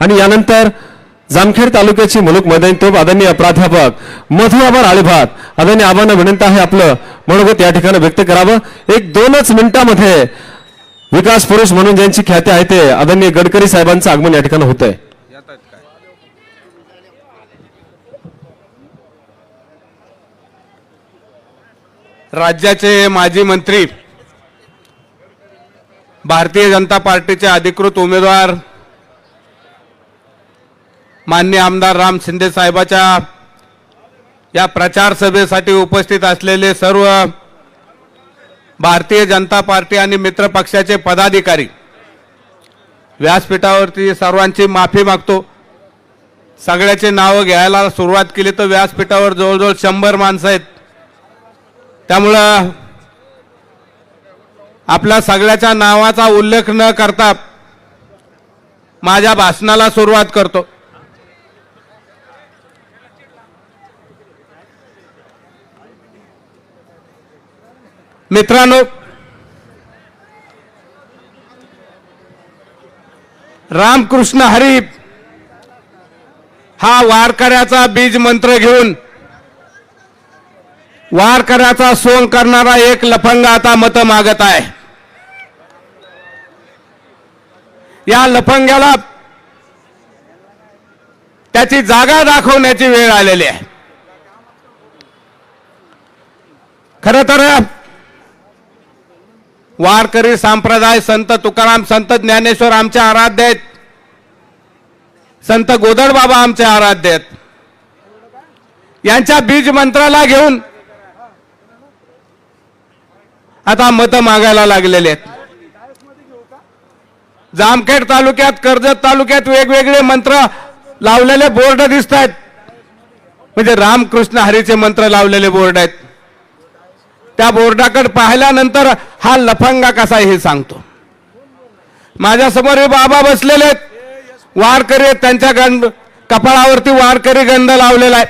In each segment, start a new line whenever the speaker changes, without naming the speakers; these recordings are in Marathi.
आणि यानंतर जामखेड तालुक्याची मुलुक मदन तोप आदरणीय प्राध्यापक मधु आभार आळेभात. आदरणीय आबांना विनंती आहे आपलं मनोगत या ठिकाणी व्यक्त करावं. एक दोनच मिनिटांमध्ये विकास पुरुष म्हणून ज्यांची ख्याती आहे ते आदरणीय गडकरी साहेबांचं आगमन या ठिकाणी होत आहे
राज्याचे माजी मंत्री भारतीय जनता पार्टीचे अधिकृत उमेदवार मान्य आमदार राम शिंदे साहेबाच्या या प्रचार सभेसाठी उपस्थित असलेले सर्व भारतीय जनता पार्टी आणि मित्र पक्षाचे पदाधिकारी व्यासपीठावरती सर्वांची माफी मागतो. सगळ्याचे नावं घ्यायला सुरुवात केली तर व्यासपीठावर जवळजवळ शंभर माणसं आहेत. त्यामुळं आपल्या सगळ्याच्या नावाचा उल्लेख न करता माझ्या भाषणाला सुरुवात करतो. मित्रांनो रामकृष्ण हरी हा वारकऱ्याचा बीज मंत्र घेऊन वारकऱ्याचा सोंग करणारा एक लफंगा आता मत मागत आहे. या लफंग्याला त्याची जागा दाखवण्याची वेळ आलेली आहे. खरं तर वारकरी संप्रदाय संत तुकाराम संत ज्ञानेश्वर आमचे आराध्य आहेत. संत गोदड बाबा आमचे आराध्य आहेत. यांच्या बीज मंत्राला घेऊन आता मत मागायला लागलेले आहेत. जामखेड तालुक्यात कर्जत तालुक्यात वेगवेगळे मंत्र लावलेले बोर्ड दिसत आहेत म्हणजे रामकृष्ण हरीचे मंत्र लावलेले बोर्ड आहेत. त्या बोर्डाकडे पाहिल्यानंतर हा लफंगा कसा आहे हे सांगतो. माझ्यासमोर हे बाबा बसलेले आहेत. वारकरी आहेत. त्यांच्या गंध कपाळावरती वारकरी गंध लावलेला आहे.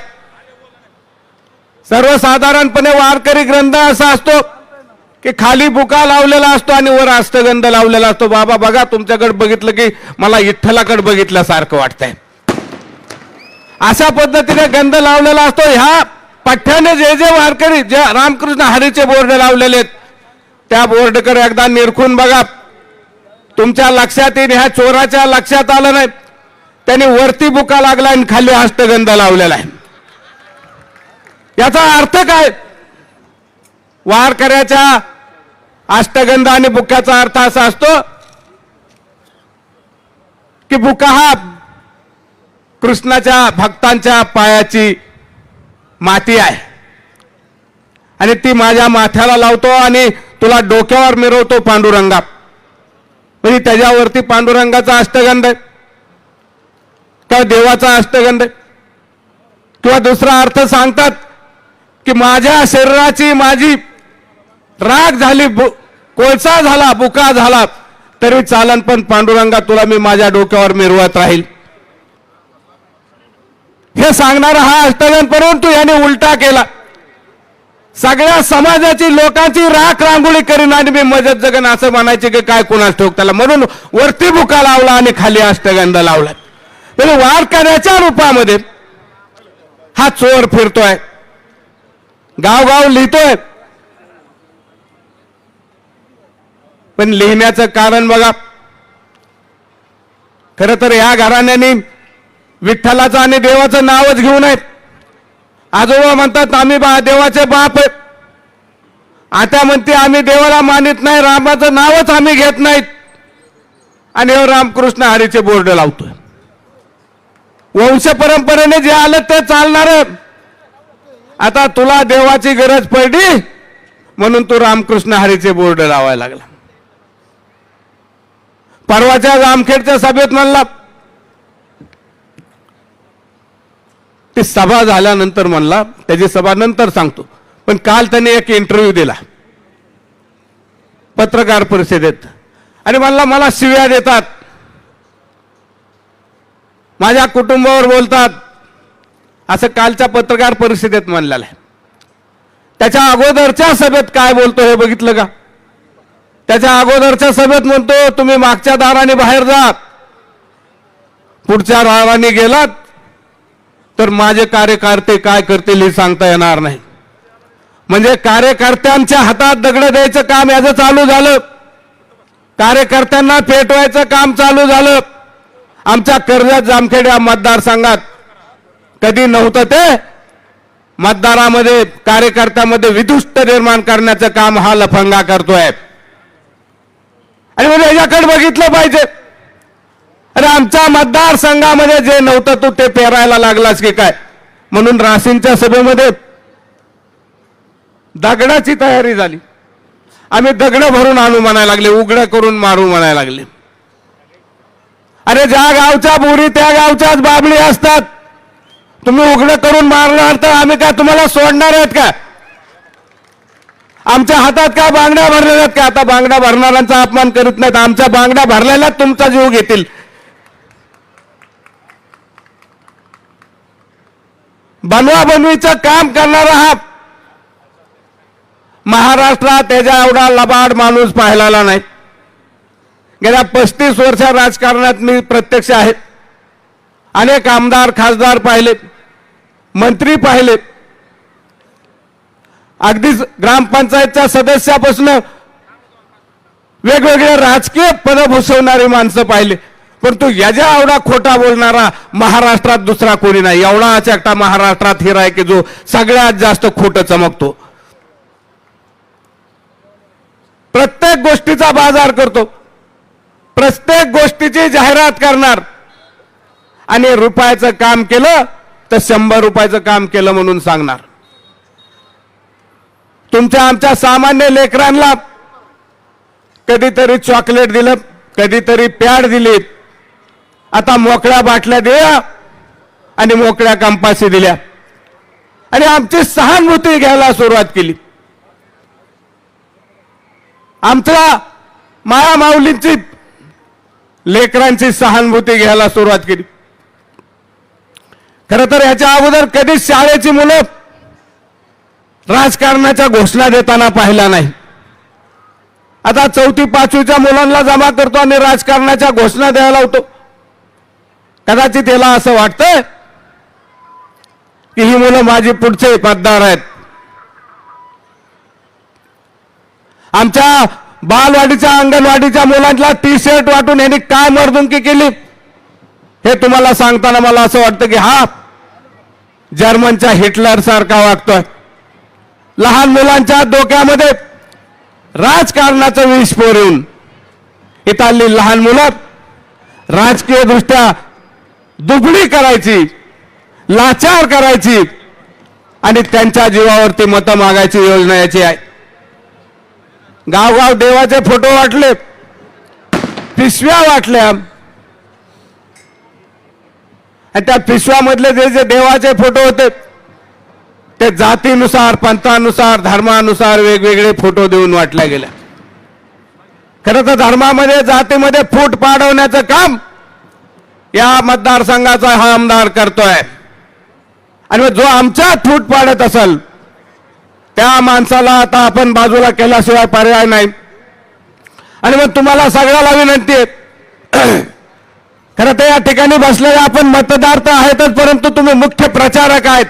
सर्वसाधारणपणे वारकरी ग्रंथ असा असतो की खाली बुका लावलेला असतो आणि वर अस्तगंध लावलेला असतो. बाबा बघा तुमच्याकडे बघितलं की मला इठ्ठलाकडे बघितल्यासारखं वाटतंय. अशा पद्धतीने गंध लावलेला असतो. ह्या पठ्ठ्याने जे जे वारकरी जे रामकृष्ण हरीचे बोर्ड लावलेले आहेत त्या बोर्डकडे एकदा निरखून बघा. तुमच्या लक्षात येईल ह्या चोराच्या लक्षात आलं नाही. त्यांनी वरती बुका लागला आणि खाली अष्टगंध लावलेला आहे. याचा अर्थ काय? वारकऱ्याच्या अष्टगंध आणि बुक्याचा अर्थ असा असतो की बुका हा कृष्णाच्या भक्तांच्या पायाची माती आहे. आणि ती माझ्या माथ्याला लावतो आणि तुला डोक्यावर मिरवतो पांडुरंगा. म्हणजे त्याच्यावरती पांडुरंगाचा अष्टगंध आहे. किंवा देवाचा अष्टगंध आहे. किंवा दुसरा अर्थ सांगतात की माझ्या शरीराची माझी राग झाली बु- कोळसा झाला बुका झाला तरी चालन पण पांडुरंगा तुला मी माझ्या डोक्यावर मिरवत राहील. हे सांगणारा हा अष्टगन परंतु याने उलटा केला. सगळ्या समाजाची लोकांची राख रांगोळी करीन आणि मी मजत जगन असं म्हणायचे की काय कुणास ठोक त्याला. म्हणून वरती बुका लावला आणि खाली अष्टगंध लावला. म्हणजे वारकऱ्याच्या रूपामध्ये हा चोर फिरतोय. गावगाव लिहितोय. पण लिहिण्याचं कारण बघा. खर तर या घराण्याने विठ्ठलाचं आणि देवाचं नावच घेऊ नयेत आजोबा म्हणतात आम्ही बा देवाचे बाप आहेत. आता म्हणते आम्ही देवाला मानित नाही रामाचं नावच आम्ही घेत नाहीत. आणि हे रामकृष्ण हरीचे बोर्ड लावतोय. वंश परंपरेने जे आलं ते चालणार. आता तुला देवाची गरज पडली म्हणून तू रामकृष्ण हरीचे बोर्ड लावायला लागला. परवाच्या रामखेडच्या सभेत म्हणला ती सभा झाल्यानंतर म्हणला त्याची सभा नंतर सांगतो. पण काल त्याने एक इंटरव्ह्यू दिला. पत्रकार परिषदेत. आणि म्हणला मला शिव्या देतात. माझ्या कुटुंबावर बोलतात. असं कालच्या पत्रकार परिषदेत म्हणलेलं आहे. त्याच्या अगोदरच्या सभेत काय बोलतो हे बघितलं का? त्याच्या अगोदरच्या सभेत म्हणतो तुम्ही मागच्या दाराने बाहेर जात पुढच्या दाराने गेलात. तर माझे कार्यकर्ते काय करतील हे सांगता येणार नाही. म्हणजे कार्यकर्त्यांच्या हातात दगड द्यायचं काम याचं चालू झालं. कार्यकर्त्यांना पेटवायचं काम चालू झालं. आमच्या कर्जत जामखेड या मतदारसंघात कधी नव्हतं ते मतदारामध्ये कार्यकर्त्यामध्ये विदुष्ट निर्माण करण्याचं काम हा लफंगा करतोय. आणि म्हणजे याच्याकडे बघितलं पाहिजे. अरे आमच्या मतदारसंघामध्ये जे नव्हतं तू ते पेरायला लागलास की काय? म्हणून राशींच्या सभेमध्ये दगडाची तयारी झाली. आम्ही दगड भरून आणू म्हणायला लागले उघड करून मारू म्हणायला लागले. अरे ज्या गावच्या बोरी त्या गावच्याच बाबळी असतात. तुम्ही उघड करून मारणार तर आम्ही काय तुम्हाला सोडणार आहेत का? आमच्या हातात काय बांगड्या भरलेल्या आहेत का? आता बांगड्या भरणाऱ्यांचा अपमान करीत नाहीत. आमच्या बांगड्या भरलेल्या तुमचा जीव घेतील. बनवा बनवीचं काम करणारा हा महाराष्ट्रात त्याच्या एवढा लबाड माणूस पाहिलेला नाही. गेल्या पस्तीस वर्ष राजकारणात मी प्रत्यक्ष आहे. अनेक आमदार खासदार पाहिले. मंत्री पाहिले. अगदीच ग्रामपंचायतच्या सदस्यापासून वेगवेगळे राजकीय पद भूषवणारी माणसं पाहिले. परंतु याच्या एवढा खोटा बोलणारा महाराष्ट्रात दुसरा कोणी नाही. एवढा एकटा महाराष्ट्रात हिरा आहे की जो सगळ्यात जास्त खोटं चमकतो. प्रत्येक गोष्टीचा बाजार करतो. प्रत्येक गोष्टीची जाहिरात करणार. आणि रुपयाचं काम केलं तर शंभर रुपयाचं काम केलं म्हणून सांगणार. तुमच्या आमच्या सामान्य लेकरांना कधीतरी चॉकलेट दिलं कधीतरी पॅड दिलीत. आता मोकळ्या बाटल्या दिल्या आणि मोकळ्या कंपासी दिल्या. आणि आमची सहानुभूती घ्यायला सुरुवात केली. आमच्या माया माऊलींची लेकरांची सहानुभूती घ्यायला सुरुवात केली. खर तर याच्या अगोदर कधीच शाळेची मुलं राजकारणाच्या घोषणा देताना पाहिला नाही. आता चौथी पाचवीच्या मुलांना जमा करतो आणि राजकारणाच्या घोषणा द्यायला होतो. कदाचित याला असं वाटतंय की ही मुलं माझी पुढचे मतदार आहेत. आमच्या बालवाडीच्या अंगणवाडीच्या मुलांना टी शर्ट वाटून यांनी काय मर्दुंकी केली? हे तुम्हाला सांगताना मला असं वाटतं की हा जर्मनच्या हिटलर सारखा वागतोय. लहान मुलांच्या डोक्यामध्ये राजकारणाचं विष पोरून इथली लहान मुलं राजकीय दृष्ट्या दुबळी करायची लाचार करायची आणि त्यांच्या जीवावरती मतं मागायची योजना याची आहे. गावगाव देवाचे फोटो वाटले पिशव्या वाटल्या. आणि त्या पिशव्यामधले जे जे देवाचे फोटो होते ते जातीनुसार पंथानुसार धर्मानुसार वेगवेगळे फोटो देऊन वाटल्या गेल्या. खरं तर धर्मामध्ये जातीमध्ये फूट पाडवण्याचं काम या मतदारसंघाचा हा आमदार करतोय. आणि जो आमच्यात फूट पाडत असेल त्या माणसाला आता आपण बाजूला केल्याशिवाय पर्याय नाही. आणि मग तुम्हाला सगळ्याला विनंती आहे. खरं तर या ठिकाणी बसलेले आपण मतदार तर आहेतच परंतु तुम्ही मुख्य प्रचारक आहेत.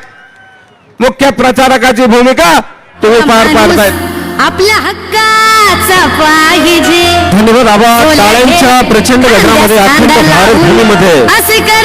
मुख्य प्रचारकाची भूमिका तुम्ही पार पाडतायत.
आपल्या हक्काचा पाहिजे.
धन्यवाद आबा. टाळ्यांच्या प्रचंड गजरामध्ये अत्यंत भारत भूमीमध्ये
असे कर.